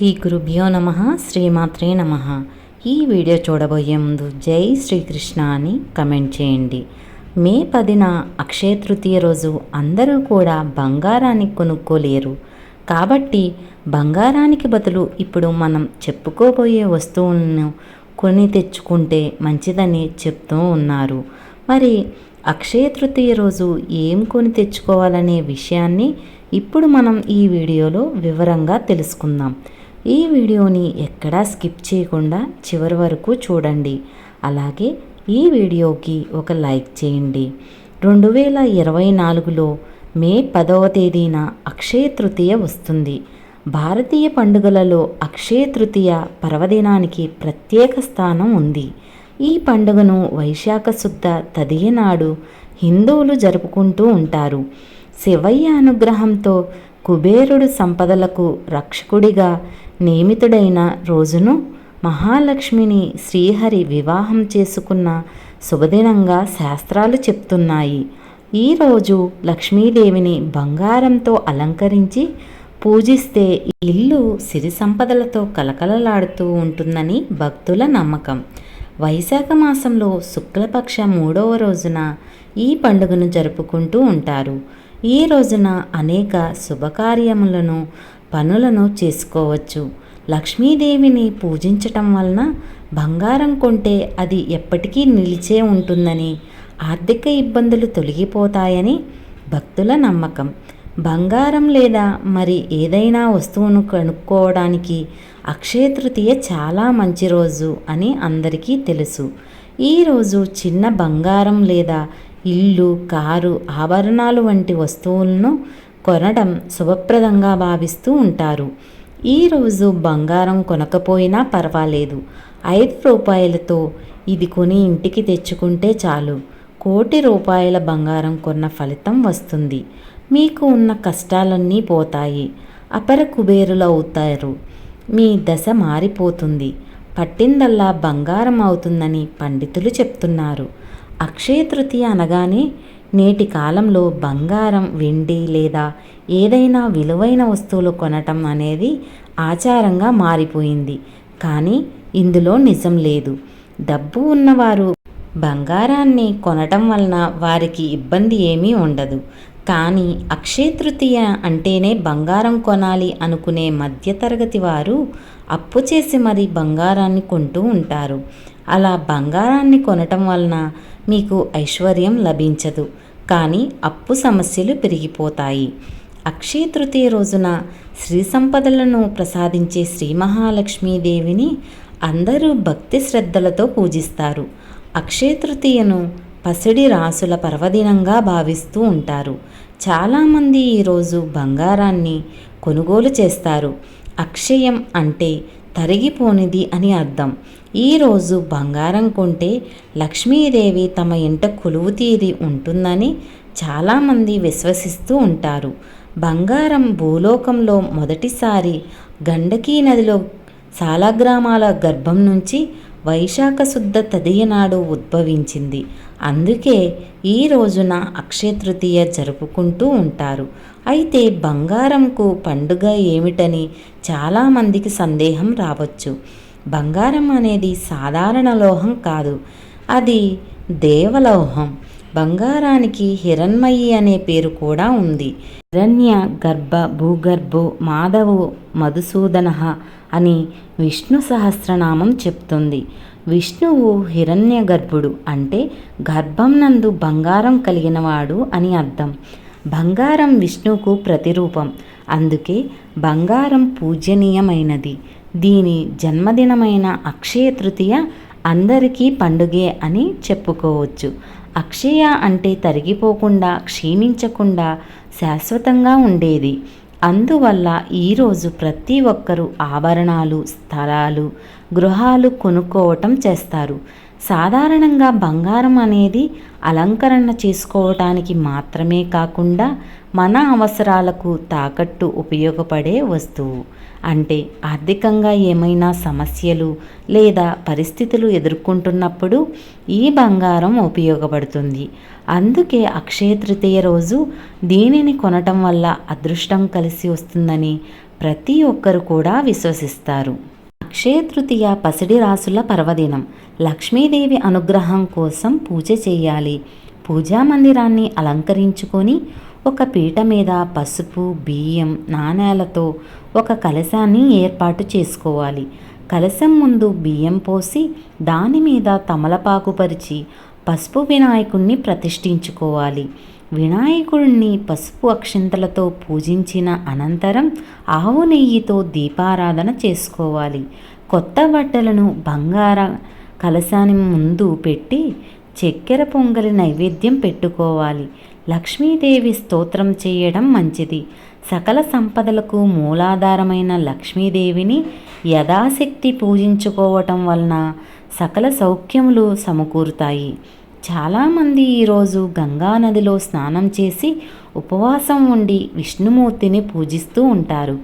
శ్రీ గురుభ్యో నమ శ్రీమాత్రే నమ. ఈ వీడియో చూడబోయే ముందు జై శ్రీకృష్ణ అని కమెంట్ చేయండి. మే పదిన అక్షయ తృతీయ రోజు అందరూ కూడా బంగారాన్ని కొనుక్కోలేరు. కాబట్టి బంగారానికి బదులు ఇప్పుడు మనం చెప్పుకోబోయే వస్తువులను కొని తెచ్చుకుంటే మంచిదని చెప్తూ ఉన్నారు. మరి అక్షయ తృతీయ రోజు ఏం కొని తెచ్చుకోవాలనే విషయాన్ని ఇప్పుడు మనం ఈ వీడియోలో వివరంగా తెలుసుకుందాం. ఈ వీడియోని ఎక్కడా స్కిప్ చేయకుండా చివరి వరకు చూడండి. అలాగే ఈ వీడియోకి ఒక లైక్ చేయండి. రెండు వేల ఇరవై నాలుగులో మే పదవ తేదీన అక్షయ తృతీయ వస్తుంది. భారతీయ పండుగలలో అక్షయ తృతీయ పర్వదినానికి ప్రత్యేక స్థానం ఉంది. ఈ పండుగను వైశాఖ శుద్ధ తదియ నాడు హిందువులు జరుపుకుంటూ ఉంటారు. శివయ్య అనుగ్రహంతో కుబేరుడు సంపదలకు రక్షకుడిగా నియమితుడైన రోజును మహాలక్ష్మిని శ్రీహరి వివాహం చేసుకున్న శుభదినంగా శాస్త్రాలు చెప్తున్నాయి. ఈరోజు లక్ష్మీదేవిని బంగారంతో అలంకరించి పూజిస్తే ఇల్లు సిరి సంపదలతో కలకలలాడుతూ ఉంటుందని భక్తుల నమ్మకం. వైశాఖ మాసంలో శుక్లపక్ష మూడవ రోజున ఈ పండుగను జరుపుకుంటూ ఉంటారు. ఈ రోజున అనేక శుభకార్యములను పనులను చేసుకోవచ్చు. లక్ష్మీదేవిని పూజించటం వలన బంగారం కొంటే అది ఎప్పటికీ నిలిచే ఉంటుందని ఆర్థిక ఇబ్బందులు తొలగిపోతాయని భక్తుల నమ్మకం. బంగారం లేదా మరి ఏదైనా వస్తువును కనుక్కోవడానికి అక్షయ తృతీయ చాలా మంచి రోజు అని అందరికీ తెలుసు. ఈరోజు చిన్న బంగారం లేదా ఇల్లు కారు ఆభరణాలు వంటి వస్తువులను కొనడం శుభప్రదంగా భావిస్తూ ఉంటారు. ఈరోజు బంగారం కొనకపోయినా పర్వాలేదు. ఐదు రూపాయలతో ఇది కొని ఇంటికి తెచ్చుకుంటే చాలు. కోటి రూపాయల బంగారం కొన్న ఫలితం వస్తుంది. మీకు ఉన్న కష్టాలన్నీ పోతాయి. అపర కుబేరులు అవుతారు. మీ దశ మారిపోతుంది. పట్టిందల్లా బంగారం అవుతుందని పండితులు చెప్తున్నారు. అక్షయ తృతీయ అనగానే నేటి కాలంలో బంగారం వెండి లేదా ఏదైనా విలువైన వస్తువులు కొనటం అనేది ఆచారంగా మారిపోయింది. కానీ ఇందులో నిజం లేదు. డబ్బు ఉన్నవారు బంగారాన్ని కొనటం వలన వారికి ఇబ్బంది ఏమీ ఉండదు. కానీ అక్షయ తృతీయ అంటేనే బంగారం కొనాలి అనుకునే మధ్యతరగతి వారు అప్పు చేసి మరి బంగారాన్ని కొంటూ ఉంటారు. అలా బంగారాన్ని కొనటం వలన మీకు ఐశ్వర్యం లభించదు. కానీ అప్పు సమస్యలు పెరిగిపోతాయి. అక్షయ తృతీయ రోజున శ్రీ సంపదలను ప్రసాదించే శ్రీ మహాలక్ష్మీదేవిని అందరూ భక్తి శ్రద్ధలతో పూజిస్తారు. అక్షయ తృతీయను పసిడి రాసుల పర్వదినంగా భావిస్తూ ఉంటారు. చాలామంది ఈరోజు బంగారాన్ని కొనుగోలు చేస్తారు. అక్షయం అంటే తరిగిపోనిది అని అర్థం. ఈరోజు బంగారం కొంటే లక్ష్మీదేవి తమ ఇంట కొలువు తీరి ఉంటుందని చాలామంది విశ్వసిస్తూ ఉంటారు. బంగారం భూలోకంలో మొదటిసారి గండకీ నదిలో సాలగ్రామాల గర్భం నుంచి వైశాఖ శుద్ధ తదియనాడు ఉద్భవించింది. అందుకే ఈ రోజున అక్షయ తృతీయ జరుపుకుంటూ ఉంటారు. అయితే బంగారంకు పండుగ ఏమిటని చాలామందికి సందేహం రావచ్చు. బంగారం అనేది సాధారణ లోహం కాదు. అది దేవలోహం. బంగారానికి హిరణ్మయి అనే పేరు కూడా ఉంది. హిరణ్య గర్భ భూగర్భో మాధవు మధుసూదన అని విష్ణు సహస్రనామం చెప్తుంది. విష్ణువు హిరణ్య గర్భుడు అంటే గర్భం నందు బంగారం కలిగినవాడు అని అర్థం. బంగారం విష్ణువుకు ప్రతిరూపం. అందుకే బంగారం పూజనీయమైనది. దీని జన్మదినమైన అక్షయ తృతీయ అందరికీ పండుగే అని చెప్పుకోవచ్చు. అక్షయ అంటే తరిగిపోకుండా క్షీణించకుండా శాశ్వతంగా ఉండేది. అందువల్ల ఈరోజు ప్రతి ఒక్కరూ ఆభరణాలు స్థలాలు గృహాలు కొనుక్కోవటం చేస్తారు. సాధారణంగా బంగారం అనేది అలంకరణ చేసుకోవటానికి మాత్రమే కాకుండా మన అవసరాలకు తాకట్టు ఉపయోగపడే వస్తువు. అంటే ఆర్థికంగా ఏమైనా సమస్యలు లేదా పరిస్థితులు ఎదుర్కొంటున్నప్పుడు ఈ బంగారం ఉపయోగపడుతుంది. అందుకే అక్షయ తృతీయ రోజు దీనిని కొనటం వల్ల అదృష్టం కలిసి వస్తుందని ప్రతి ఒక్కరు కూడా విశ్వసిస్తారు. అక్షయ తృతీయ పసిడి రాసుల పర్వదినం. లక్ష్మీదేవి అనుగ్రహం కోసం పూజ చేయాలి. పూజా మందిరాన్ని అలంకరించుకొని ఒక పీట మీద పసుపు బియ్యం నాణేలతో ఒక కలశాన్ని ఏర్పాటు చేసుకోవాలి. కలశం ముందు బియ్యం పోసి దాని మీద తమలపాకు పరిచి పసుపు వినాయకుణ్ణి ప్రతిష్ఠించుకోవాలి. వినాయకుడిని పసుపు అక్షింతలతో పూజించిన అనంతరం ఆవు నెయ్యితో దీపారాధన చేసుకోవాలి. కొత్త బట్టలను బంగార కలశాని ముందు పెట్టి చక్కెర పొంగలి నైవేద్యం పెట్టుకోవాలి. లక్ష్మీదేవి స్తోత్రం చేయడం మంచిది. సకల సంపదలకు మూలాధారమైన లక్ష్మీదేవిని యథాశక్తి పూజించుకోవటం వలన సకల సౌఖ్యములు సమకూరుతాయి. చాలామంది ఈరోజు గంగా నదిలో స్నానం చేసి ఉపవాసం ఉండి విష్ణుమూర్తిని పూజిస్తూ ఉంటారు.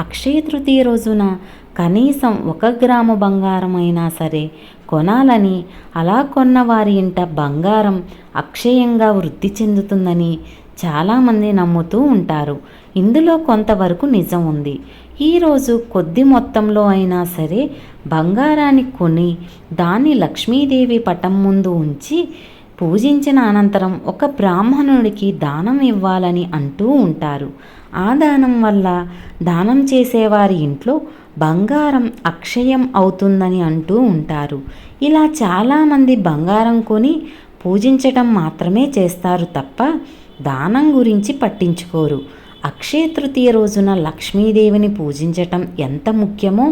అక్షయ తృతీయ రోజున కనీసం ఒక గ్రాము బంగారం అయినా సరే కొనాలని అలా కొన్న వారి ఇంట బంగారం అక్షయంగా వృద్ధి చెందుతుందని చాలామంది నమ్ముతూ ఉంటారు. ఇందులో కొంతవరకు నిజం ఉంది. ఈరోజు కొద్ది మొత్తంలో అయినా సరే బంగారాన్ని కొని దాన్ని లక్ష్మీదేవి పటం ముందు ఉంచి పూజించిన అనంతరం ఒక బ్రాహ్మణుడికి దానం ఇవ్వాలని అంటూ ఉంటారు. ఆ దానం వల్ల దానం చేసేవారి ఇంట్లో బంగారం అక్షయం అవుతుందని అంటూ ఉంటారు. ఇలా చాలామంది బంగారం కొని పూజించటం మాత్రమే చేస్తారు తప్ప దానం గురించి పట్టించుకోరు. అక్షయ తృతీయ రోజున లక్ష్మీదేవిని పూజించటం ఎంత ముఖ్యమో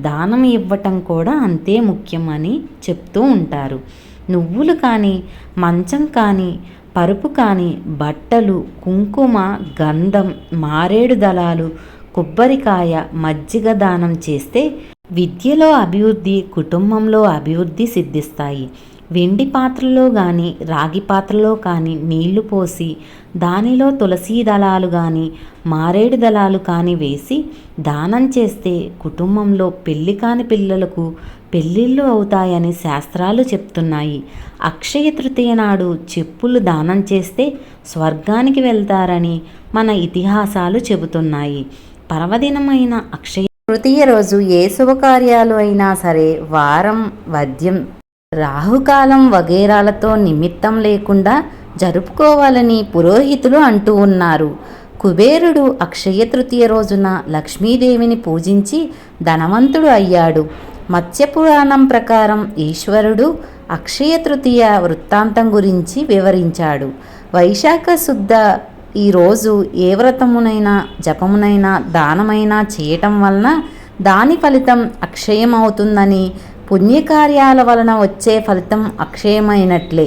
దానం ఇవ్వటం కూడా అంతే ముఖ్యమని చెప్తూ ఉంటారు. నువ్వులు కానీ మంచం కానీ పరుపు కానీ బట్టలు కుంకుమ గంధం మారేడు దళాలు కొబ్బరికాయ మజ్జిగ దానం చేస్తే విద్యలో అభివృద్ధి కుటుంబంలో అభివృద్ధి సిద్ధిస్తాయి. వెండి పాత్రలో కానీ రాగి పాత్రలో కానీ నీళ్ళు పోసి దానిలో తులసీ దళాలు కానీ మారేడు దళాలు కానీ వేసి దానం చేస్తే కుటుంబంలో పెళ్ళి కాని పిల్లలకు పెళ్ళిళ్ళు అవుతాయని శాస్త్రాలు చెప్తున్నాయి. అక్షయ తృతీయ నాడు చెప్పులు దానం చేస్తే స్వర్గానికి వెళ్తారని మన ఇతిహాసాలు చెబుతున్నాయి. పర్వదినమైన అక్షయ తృతీయ రోజు ఏ శుభకార్యాలు అయినా సరే వారం వద్యం రాహుకాలం వగేరాలతో నిమిత్తం లేకుండా జరుపుకోవాలని పురోహితులు అంటూ ఉన్నారు. కుబేరుడు అక్షయ తృతీయ రోజున లక్ష్మీదేవిని పూజించి ధనవంతుడు అయ్యాడు. మత్స్యపురాణం ప్రకారం ఈశ్వరుడు అక్షయ తృతీయ వృత్తాంతం గురించి వివరించాడు. వైశాఖ శుద్ధ ఈరోజు ఏ వ్రతమునైనా జపమునైనా దానమైనా చేయటం వలన దాని ఫలితం అక్షయం అవుతుందని పుణ్యకార్యాల వలన వచ్చే ఫలితం అక్షయమైనట్లే.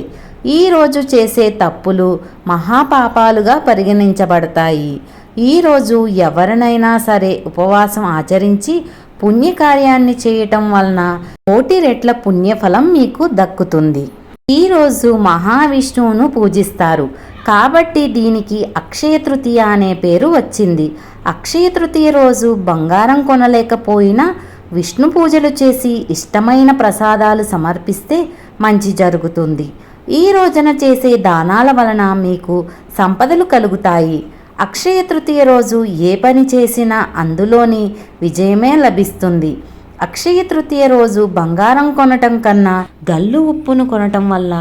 ఈరోజు చేసే తప్పులు మహాపాపాలుగా పరిగణించబడతాయి. ఈరోజు ఎవరినైనా సరే ఉపవాసం ఆచరించి పుణ్యకార్యాన్ని చేయటం వలన కోటి రెట్ల పుణ్యఫలం మీకు దక్కుతుంది. ఈరోజు మహావిష్ణువును పూజిస్తారు. కాబట్టి దీనికి అక్షయ తృతీయ అనే పేరు వచ్చింది. అక్షయ తృతీయ రోజు బంగారం కొనలేకపోయినా విష్ణు పూజలు చేసి ఇష్టమైన ప్రసాదాలు సమర్పిస్తే మంచి జరుగుతుంది. ఈ రోజున చేసే దానాల వలన మీకు సంపదలు కలుగుతాయి. అక్షయ తృతీయ రోజు ఏ పని చేసినా అందులోని విజయమే లభిస్తుంది. అక్షయ తృతీయ రోజు బంగారం కొనటం కన్నా గల్లు ఉప్పును కొనటం వల్ల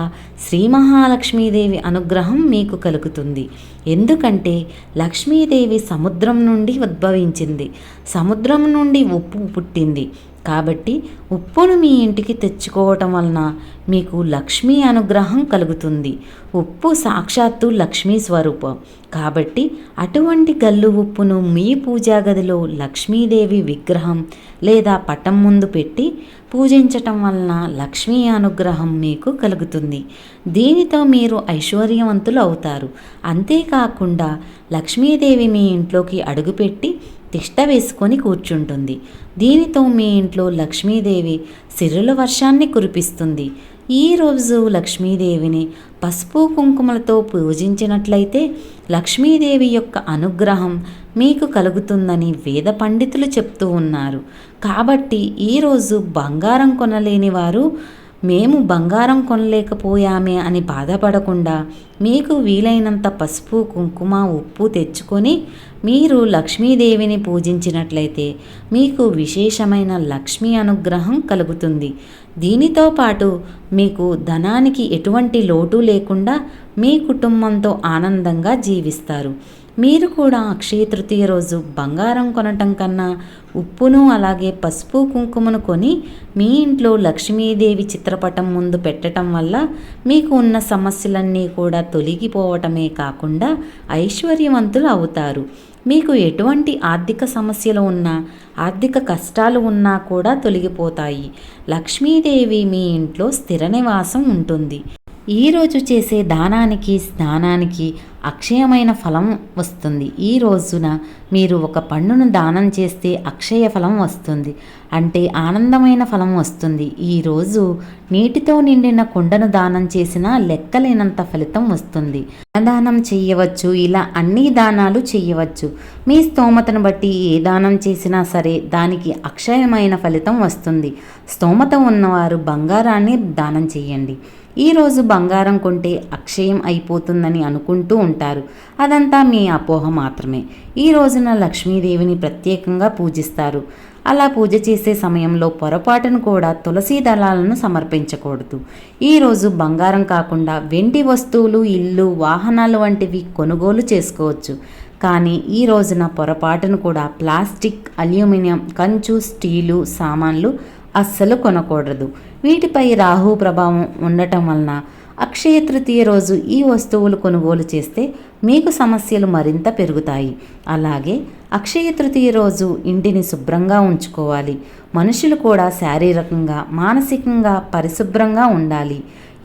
శ్రీ మహాలక్ష్మీదేవి అనుగ్రహం మీకు కలుగుతుంది. ఎందుకంటే లక్ష్మీదేవి సముద్రం నుండి ఉద్భవించింది. సముద్రం నుండి ఉప్పు పుట్టింది. కాబట్టి ఉప్పును మీ ఇంటికి తెచ్చుకోవటం వలన మీకు లక్ష్మీ అనుగ్రహం కలుగుతుంది. ఉప్పు సాక్షాత్తు లక్ష్మీ స్వరూపం. కాబట్టి అటువంటి గల్లు ఉప్పును మీ పూజా గదిలో లక్ష్మీదేవి విగ్రహం లేదా పటం ముందు పెట్టి పూజించటం వలన లక్ష్మీ అనుగ్రహం మీకు కలుగుతుంది. దీనితో మీరు ఐశ్వర్యవంతులు అవుతారు. అంతేకాకుండా లక్ష్మీదేవి మీ ఇంట్లోకి అడుగుపెట్టి తిష్ట వేసుకొని కూర్చుంటుంది. దీనితో మీ ఇంట్లో లక్ష్మీదేవి సిరుల వర్షాన్ని కురిపిస్తుంది. ఈరోజు లక్ష్మీదేవిని పసుపు కుంకుమలతో పూజించినట్లయితే లక్ష్మీదేవి యొక్క అనుగ్రహం మీకు కలుగుతుందని వేద పండితులు చెప్తూ ఉన్నారు. కాబట్టి ఈరోజు బంగారం కొనలేని వారు మేము బంగారం కొనలేకపోయామే అని బాధపడకుండా మీకు వీలైనంత పసుపు కుంకుమ ఉప్పు తెచ్చుకొని మీరు లక్ష్మీదేవిని పూజించినట్లయితే మీకు విశేషమైన లక్ష్మీ అనుగ్రహం కలుగుతుంది. దీనితో పాటు మీకు ధనానికి ఎటువంటి లోటు లేకుండా మీ కుటుంబంతో ఆనందంగా జీవిస్తారు. మీరు కూడా అక్షయ తృతీయ రోజు బంగారం కొనటం కన్నా ఉప్పును అలాగే పసుపు కుంకుమను కొని మీ ఇంట్లో లక్ష్మీదేవి చిత్రపటం ముందు పెట్టడం వల్ల మీకు ఉన్న సమస్యలన్నీ కూడా తొలగిపోవటమే కాకుండా ఐశ్వర్యవంతులు అవుతారు. మీకు ఎటువంటి ఆర్థిక సమస్యలు ఉన్నా ఆర్థిక కష్టాలు ఉన్నా కూడా తొలగిపోతాయి. లక్ష్మీదేవి మీ ఇంట్లో స్థిర నివాసం ఉంటుంది. ఈరోజు చేసే దానానికి స్నానానికి అక్షయమైన ఫలం వస్తుంది. ఈ రోజున మీరు ఒక పండును దానం చేస్తే అక్షయ ఫలం వస్తుంది. అంటే ఆనందమైన ఫలం వస్తుంది. ఈరోజు నీటితో నిండిన కుండను దానం చేసినా లెక్కలేనంత ఫలితం వస్తుంది. దానం చేయవచ్చు ఇలా అన్ని దానాలు చేయవచ్చు. మీ స్తోమతను బట్టి ఏ దానం చేసినా సరే దానికి అక్షయమైన ఫలితం వస్తుంది. స్తోమత ఉన్నవారు బంగారాన్ని దానం చేయండి. ఈరోజు బంగారం కొంటే అక్షయం అయిపోతుందని అనుకుంటూ ఉంటారు. అదంతా మీ అపోహ మాత్రమే. ఈ రోజున లక్ష్మీదేవిని ప్రత్యేకంగా పూజిస్తారు. అలా పూజ చేసే సమయంలో పొరపాటును కూడా తులసి దళాలను సమర్పించకూడదు. ఈరోజు బంగారం కాకుండా వెండి వస్తువులు ఇల్లు వాహనాలు వంటివి కొనుగోలు చేసుకోవచ్చు. కానీ ఈ రోజున పొరపాటును కూడా ప్లాస్టిక్ అల్యూమినియం కంచు స్టీలు సామాన్లు అస్సలు కొనకూడదు. వీటిపై రాహు ప్రభావం ఉండటం వలన అక్షయ తృతీయ రోజు ఈ వస్తువులు కొనుగోలు చేస్తే మీకు సమస్యలు మరింత పెరుగుతాయి. అలాగే అక్షయ తృతీయ రోజు ఇంటిని శుభ్రంగా ఉంచుకోవాలి. మనుషులు కూడా శారీరకంగా మానసికంగా పరిశుభ్రంగా ఉండాలి.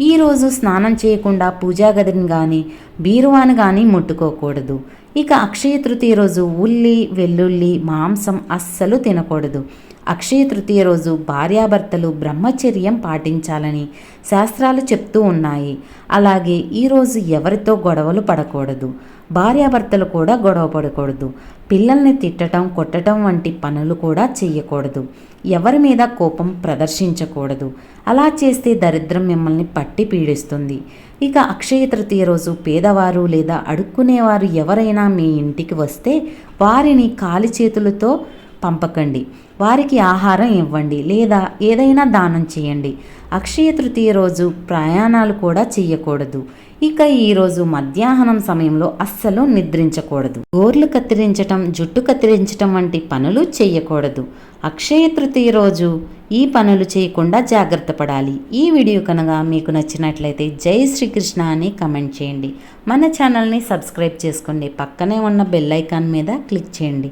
ఈరోజు స్నానం చేయకుండా పూజా గదిని కానీ బీరువాను కానీ ముట్టుకోకూడదు. ఇక అక్షయ తృతీయ రోజు ఉల్లి వెల్లుల్లి మాంసం అస్సలు తినకూడదు. అక్షయ తృతీయ రోజు భార్యాభర్తలు బ్రహ్మచర్యం పాటించాలని శాస్త్రాలు చెప్తూ ఉన్నాయి. అలాగే ఈరోజు ఎవరితో గొడవలు పడకూడదు? భార్యాభర్తలు కూడా గొడవ పడకూడదు. పిల్లల్ని తిట్టడం కొట్టడం వంటి పనులు కూడా చేయకూడదు ఎవరి మీద కోపం ప్రదర్శించకూడదు. అలా చేస్తే దరిద్రం మిమ్మల్ని పట్టి పీడిస్తుంది. ఇక అక్షయ తృతీయ రోజు పేదవారు లేదా అడుక్కునేవారు ఎవరైనా మీ ఇంటికి వస్తే వారిని కాలి చేతులతో పంపకండి. వారికి ఆహారం ఇవ్వండి లేదా ఏదైనా దానం చేయండి. అక్షయ తృతీయ రోజు ప్రయాణాలు కూడా చేయకూడదు. ఇక ఈరోజు మధ్యాహ్నం సమయంలో అస్సలు నిద్రించకూడదు. గోర్లు కత్తిరించటం జుట్టు కత్తిరించటం వంటి పనులు చేయకూడదు. అక్షయ తృతీయ రోజు ఈ పనులు చేయకుండా జాగ్రత్త పడాలి. ఈ వీడియో కనుక మీకు నచ్చినట్లయితే జై శ్రీకృష్ణ అని కమెంట్ చేయండి. మన ఛానల్ని సబ్స్క్రైబ్ చేసుకోండి పక్కనే ఉన్న బెల్ ఐకాన్ మీద క్లిక్ చేయండి.